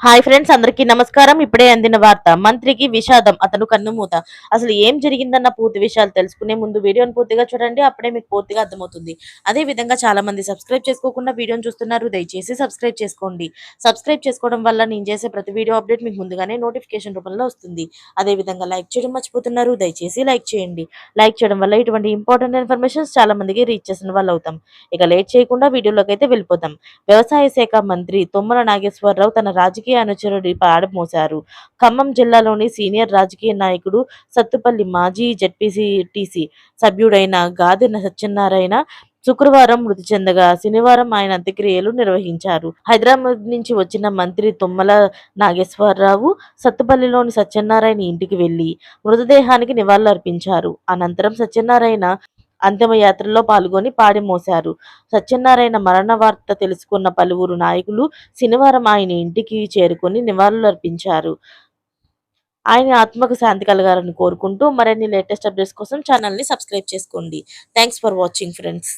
Hi friends అందరికీ నమస్కారం. ఇప్పుడే అందిన వార్త మంత్రికి విషాదం అతను కన్నుమూత అసలు ఏం జరిగిందన్న పూర్తి విషయాలు తెలుసుకునే ముందు వీడియోని పూర్తిగా చూడండి అప్పుడే మీకు పూర్తిగా అర్థమవుతుంది. అదే విధంగా చాలా మంది సబ్స్క్రైబ్ చేసుకోకుండా వీడియోని చూస్తున్నారు దయచేసి సబ్స్క్రైబ్ చేసుకోండి. సబ్స్క్రైబ్ చేసుకోవడం వల్ల నేను చేసే ప్రతి వీడియో అప్డేట్ మీకు ముందుగానే నోటిఫికేషన్ రూపంలో వస్తుంది. అదే విధంగా లైక్ చేయడం మర్చిపోతున్నారు దయచేసి లైక్ చేయండి. లైక్ చేయడం వల్ల ఇటువంటి ఇంపార్టెంట్ ఇన్ఫర్మేషన్స్ చాలా మందికి రీచ్ చేసిన వాళ్ళు అవుతాం. ఇక లేట్ చేయకుండా వీడియోలోకి అయితే వెళ్ళిపోతాం. వ్యవసాయ శాఖ మంత్రి తుమ్మల నాగేశ్వరరావు తన రాజకీయ అనుచరుడి పాడమోశారు ఖమ్మం జిల్లాలోని సీనియర్ రాజకీయ నాయకుడు సత్తుపల్లి మాజీ జడ్పీసీటీసీ సభ్యుడైన గాదిన సత్యనారాయణ శుక్రవారం మృతి చెందగా శనివారం ఆయన అంత్యక్రియలు నిర్వహించారు. హైదరాబాద్ నుంచి వచ్చిన మంత్రి తుమ్మల నాగేశ్వరరావు సత్తుపల్లిలోని సత్యనారాయణ ఇంటికి వెళ్ళి మృతదేహానికి నివాళులర్పించారు. అనంతరం సత్యనారాయణ అంతిమయాత్రలో పాల్గొని పాడి మోశారు. సత్యనారాయణ మరణ వార్త తెలుసుకున్న పలువురు నాయకులు శనివారం ఆయన ఇంటికి చేరుకుని నివాళులర్పించారు. ఆయన ఆత్మకు శాంతి కలగాలని కోరుకుంటూ మరిన్ని లేటెస్ట్ అప్డేట్స్ కోసం ఛానల్ని సబ్స్క్రైబ్ చేసుకోండి. Thanks for watching friends.